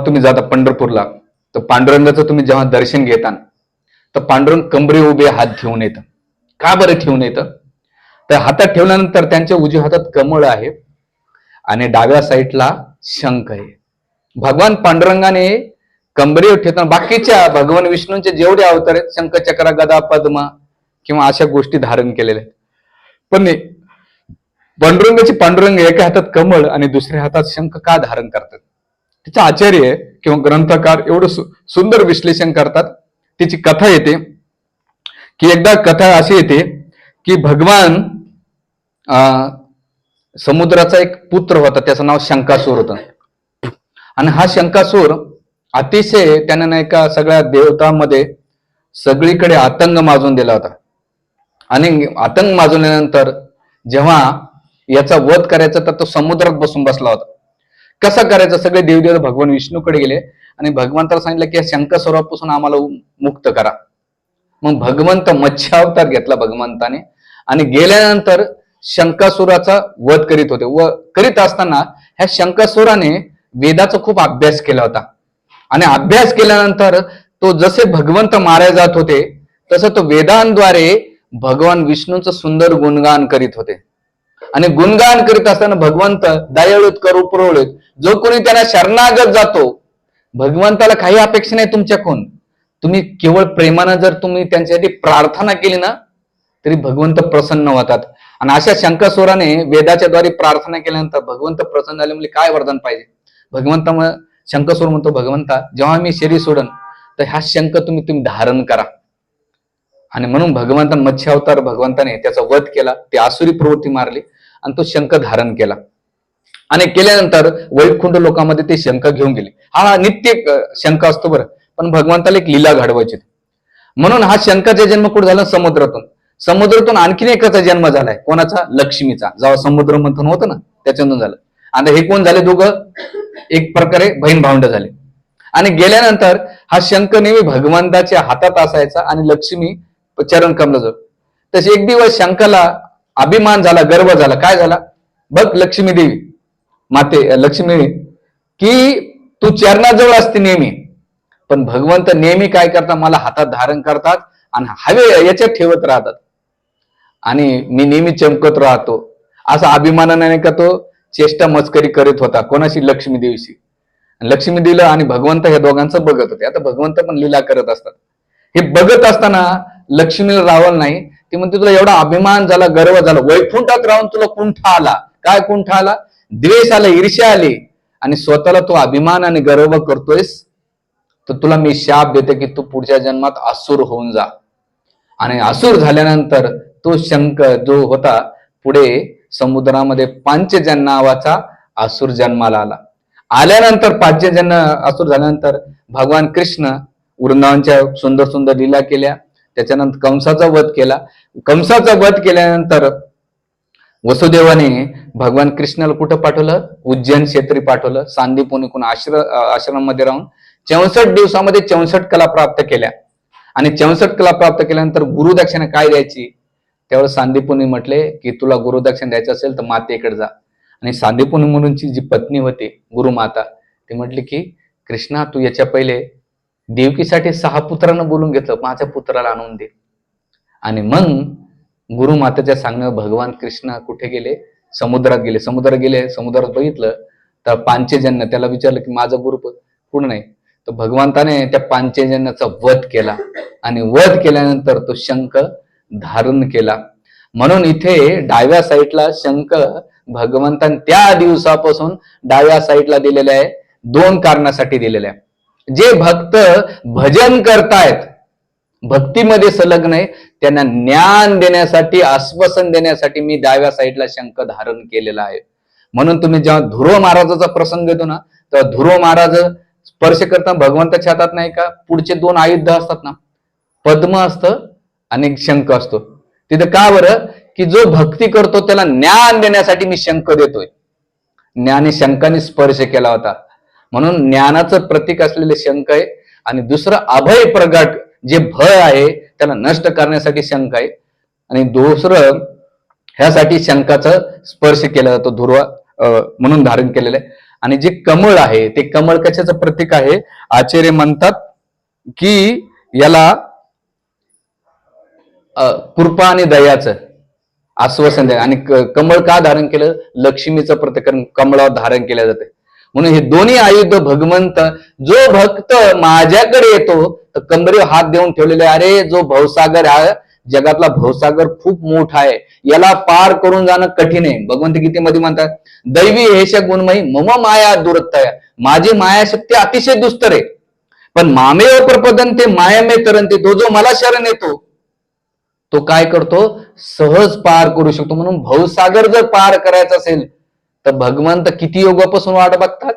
जेव्हा तुम्ही जाता पंढरपूरला तर पांडुरंगाचं तुम्ही जेव्हा दर्शन घेता तर पांडुरंग कमरे उभे हात घेऊन येतं. का बरं ठेवून येतं? तर हातात ठेवल्यानंतर त्यांच्या उजव्या हातात कमळ आहे आणि डाव्या साईडला शंख आहे. भगवान पांडुरंगाने कंबरीवर ठेवताना बाकीच्या भगवान विष्णूंचे जेवढे अवतार आहेत शंख चक्र गदा पद्मा किंवा अशा गोष्टी धारण केलेल्या आहेत. पण पांडुरंगाची पांडुरंग एका हातात कमळ आणि दुसऱ्या हातात शंख का धारण करतात? त्याचा आचार्य किंवा ग्रंथकार एवढं सु- सुंदर विश्लेषण करतात. तिची कथा येते. की एकदा कथा अशी येते की भगवान अं, समुद्राचा एक पुत्र होता त्याचं नाव शंकासूर होतं. आणि हा शंकासूर अतिशय त्याने नाही का सगळ्या देवतांमध्ये सगळीकडे आतंक माजून दिला होता. आणि आतंक माजवल्यानंतर जेव्हा याचा वध करायचा तर तो समुद्रात बसून बसला होता. कसा करायचं? सगळे देवदेव भगवान विष्णूकडे गेले आणि भगवंताला सांगितलं की शंकर शंकासुरापासून आम्हाला मुक्त करा. मग भगवंत मत्स्यावतार घेतला भगवंताने आणि गेल्यानंतर शंकासुराचा वध करीत होते. व करीत असताना ह्या शंकासुराने वेदाचा खूप अभ्यास केला होता. आणि अभ्यास केल्यानंतर तो जसे भगवंत मारे जात होते तसं तो वेदांद्वारे भगवान विष्णूचं सुंदर गुणगान करीत होते. आणि गुणगान करीत असताना भगवंत दयाळूत करू पुरवळूत जो कोणी त्यांना शरणागत जातो भगवंताला काही अपेक्षा नाही तुमच्याकडून. तुम्ही केवळ प्रेमानं जर तुम्ही त्यांच्यासाठी प्रार्थना केली ना तरी भगवंत प्रसन्न होतात. आणि अशा शंकासुराने वेदाच्या द्वारे प्रार्थना केल्यानंतर भगवंत प्रसन्न झाले म्हणजे काय वरदान पाहिजे? भगवंत मग म्हणतो भगवंता जेव्हा मी शरीर सोडन तर हा शंख तुम्ही तुम्ही धारण करा. आणि म्हणून भगवंता मत्स्यावतार भगवंताने त्याचा वध केला ते आसुरी प्रवृत्ती मारली. आणि तो शंख धारण केला. आणि केल्यानंतर वैकुंठ लोकांमध्ये ते शंख घेऊन गेले. हा नित्य शंख असतो बरं. पण भगवंताला एक लीला घडवायची म्हणून हा शंखाचा जन्म कुठे झाला? समुद्रातून. समुद्रातून आणखीन एकाचा जन्म झालाय. कोणाचा? लक्ष्मीचा. जेव्हा समुद्र मंथन होतं ना त्याच्यातून झालं. आणि हे कोण झाले दोघं? एक प्रकारे बहीण भावंड झाले. आणि गेल्यानंतर हा शंख नेहमी भगवंताच्या हातात असायचा आणि लक्ष्मी चरण कमलं जाऊ तसे एक दिवस शंखाला अभिमान झाला गर्व झाला. काय झाला? बघ लक्ष्मी देवी माते लक्ष्मी की तू चरणाजवळ असते नेहमी पण भगवंत नेहमी काय करतात? मला हातात धारण करतात आणि हवे याच्यात ठेवत राहतात. आणि मी नेहमी चमकत राहतो. असा अभिमानाने नाही का तो चेष्टा मस्करी करीत होता कोणाशी? लक्ष्मी देवीशी. लक्ष्मी देवीला आणि भगवंत ह्या दोघांचं बघत होते. आता भगवंत पण लीला करत असतात. हे बघत असताना लक्ष्मीला रावल नाही ती म्हणते तुला एवढा अभिमान झाला गर्व झाला वैकुंठात राहून तुला कुंठ आला. काय कुंठ आला? द्वेष आला ईर्ष्या आली. आणि स्वतःला तू अभिमान आणि गर्व करतोयस तर तुला मी शाप देते की तू पुढच्या जन्मात असुर होऊन जा. आणि असुर झाल्यानंतर तो शंकर जो होता पुढे समुद्रामध्ये पांचजन नावाचा असुर जन्माला आला. आल्यानंतर पाचजन असुर झाल्यानंतर भगवान कृष्ण वृंदावनच्या सुंदर सुंदर लीला केल्या. त्याच्यानंतर कंसाचा वध केला. कंसाचा वध केल्यानंतर वसुदेवाने भगवान कृष्णाला कुठं पाठवलं? उज्जैन क्षेत्री पाठवलं. सांदीपुनीकून आश्र आश्रमामध्ये राहून चौसष्ट दिवसामध्ये चौसष्ट कला प्राप्त केल्या. आणि चौसष्ट कला प्राप्त केल्यानंतर गुरुदक्षिणा काय द्यायची? त्यावेळेस सांदीपुनी म्हटले की तुला गुरुदक्षिणा द्यायचं असेल तर मातेकडे जा. आणि सांदीपुनी म्हणूनची जी पत्नी होती गुरुमाता ती म्हटली की कृष्णा तू याच्या पहिले देवकीसाठी सहा पुत्रांना बोलून घेतलं माझ्या पुत्राला आणून दे. आणि मग गुरुमातेच्या सांगण्यावर भगवान कृष्ण कुठे गेले? समुद्रात गेले. समुद्रात गेले समुद्रात बघितलं तर पांचेजन्य त्याला विचारलं की माझा गुरु कुण नाही तर भगवंताने त्या पांचेजन्याचा वध केला. आणि वध केल्यानंतर तो शंख धारण केला. म्हणून इथे डाव्या साईडला शंख भगवंतान त्या दिवसापासून डाव्या साईडला दिलेला आहे. दोन कारणासाठी दिलेला आहे. जे भक्त भजन करतायत भक्तीमध्ये संलग्न आहे त्यांना ज्ञान देण्यासाठी आश्वासन देण्यासाठी मी डाव्या साईडला शंख धारण केलेला आहे. म्हणून तुम्ही जेव्हा ध्रुव महाराजाचा प्रसंग येतो ना तेव्हा ध्रुव महाराज स्पर्श करताना भगवंताच्या हातात नाही का? पुढचे दोन आयुध असतात ना पद्म असतं आणि शंख असतो. तिथं का बरं? की जो भक्ती करतो त्याला ज्ञान देण्यासाठी मी शंख देतोय. ज्ञानी शंखाने स्पर्श केला होता. म्हणून ज्ञानाचं प्रतीक असलेले शंख आहे आणि दुसरं अभय प्रगट जे भय आहे त्याला नष्ट करण्यासाठी शंख आहे. आणि दुसरं ह्यासाठी शंखाचा स्पर्श केला जातो धुर्वा म्हणून धारण केलेलं आहे. आणि जे कमळ आहे ते कमळ कशाचं प्रतीक आहे? आचार्य म्हणतात की याला कृपा आणि दयाचं आश्वासन द्या. आणि कमळ का धारण केलं? लक्ष्मीचं प्रतीक कमळावर धारण केलं जाते. म्हणून हे दोन्ही आयुध भगवंत जो भक्त माझ्याकडे येतो तर कंबरीवर हात देऊन ठेवलेले अरे जो भवसागर हा जगातला भवसागर खूप मोठा आहे. याला पार करून जाणं कठीण आहे. भगवंत गीतेमध्ये म्हणतात दैवी हेश गुणमयी मम माया दुरत्तया. माझी मायाशक्ती अतिशय दुस्तर आहे. पण मामेव प्रपदंते मायामे तरंते. तो जो मला शरण येतो तो काय करतो? सहज पार करू शकतो. म्हणून भवसागर जर पार करायचा असेल तर भगवंत किती युगापासून वाट बघतात?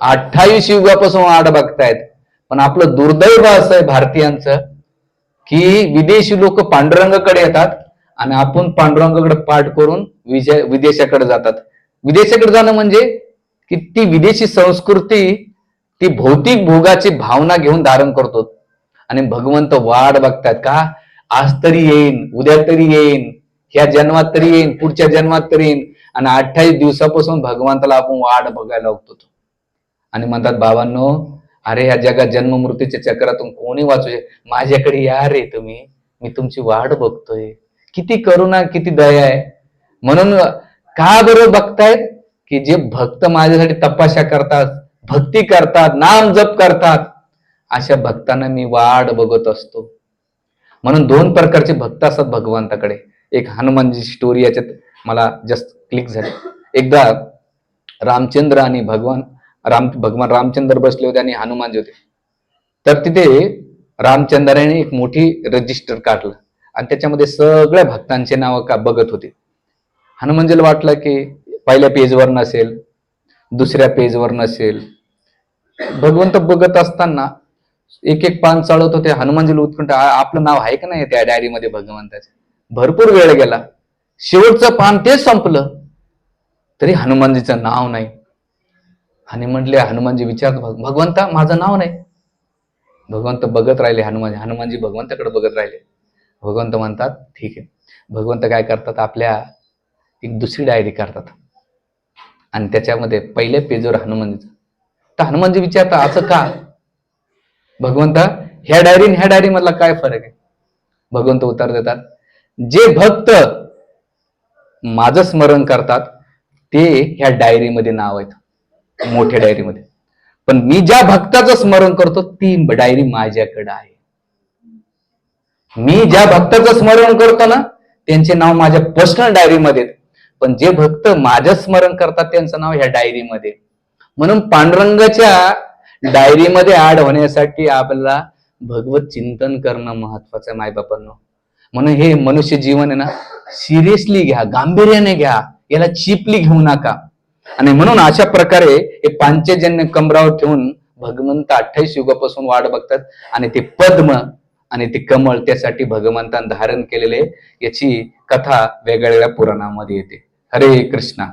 अठ्ठावीस युगापासून वाट बघतायत. पण आपलं दुर्दैव असं आहे भारतीयांचं की विदेशी लोक पांडुरंगाकडे येतात आणि आपण पांडुरंगाकडे पाठ करून विजय विदेशाकडे जातात. विदेशाकडे जाणं म्हणजे की ती विदेशी संस्कृती ती भौतिक भोगाची भावना घेऊन धारण करतो. आणि भगवंत वाट बघतात का? आज तरी येईन उद्या तरी येईन ह्या जन्मात तरी येईन पुढच्या जन्मात तरी येईन. आणि अठ्ठावीस दिवसापासून भगवंताला आपण वाट बघायला लागतो आणि म्हणतात बाबांनो अरे या जगात जन्म मृत्यूच्या चक्रातून कोणी वाचू शक माझ्याकडे या रे तुम्ही. मी तुमची वाट बघतोय. किती करुणा किती दया आहे. म्हणून का बरोबर बघतायत की जे भक्त माझ्यासाठी तपाशा करतात भक्ती करतात नाम जप करतात अशा भक्तांना मी वाट बघत असतो. म्हणून दोन प्रकारचे भक्त असतात भगवंताकडे. एक हनुमानची स्टोरी याच्यात मला जस्ट क्लिक झाली. एकदा रामचंद्र आणि भगवान राम भगवान रामचंद्र बसले होते आणि हनुमानजी होते. तर तिथे रामचंद्राने एक मोठी रजिस्टर काढलं आणि त्याच्यामध्ये सगळ्या भक्तांचे नाव का बघत होते. हनुमानजीला वाटलं की पहिल्या पेजवर नसेल दुसऱ्या पेजवर नसेल. भगवंत बघत असताना एक एक पान चालवत होते. हनुमानजीला उत्कंठ आपलं नाव आहे का नाही त्या डायरीमध्ये भगवंताचे? भरपूर वेळ गेला. शेवटचं पान तेच संपलं. तरी हनुमानजीचं नाव नाही. आणि म्हटले हनुमानजी विचारत भग- भगवंता माझं नाव नाही. भगवंत बघत राहिले हनुमान हनुमानजी भगवंताकडे बघत राहिले. भगवंत म्हणतात ठीक आहे. भगवंत काय करतात? आपल्या एक दुसरी डायरी करतात. आणि त्याच्यामध्ये पहिल्या पेजवर हनुमानजीचं. तर हनुमानजी विचारतात असं का? भगवंता ह्या डायरी आणि ह्या डायरी मधला काय फरक आहे? भगवंत उत्तर देतात जे भक्त माझं स्मरण करतात ते ह्या डायरीमध्ये नाव आहेत. मोठ्या डायरीमध्ये. पण मी ज्या भक्ताचं स्मरण करतो ती डायरी माझ्याकडे आहे. मी ज्या भक्ताचं स्मरण करतो ना त्यांचे नाव माझ्या पर्सनल डायरीमध्ये आहेत. पण जे भक्त माझं स्मरण करतात त्यांचं नाव ह्या डायरीमध्ये म्हणून पांडुरंगाच्या डायरीमध्ये ऍड होण्यासाठी आपल्याला भगवत चिंतन करणं महत्वाचं आहे मायबापांनो. म्हणून हे मनुष्य जीवन आहे ना सिरियसली घ्या गांभीर्याने घ्या याला चिपली घेऊ नका. आणि म्हणून अशा प्रकारे हे पांचजन्य कमरावर ठेवून भगवंत अठ्ठावीस युगापासून वाट बघतात. आणि ते पद्म आणि ते कमळ त्यासाठी भगवंतान धारण केलेले याची कथा वेगवेगळ्या पुराणामध्ये येते. हरे कृष्णा.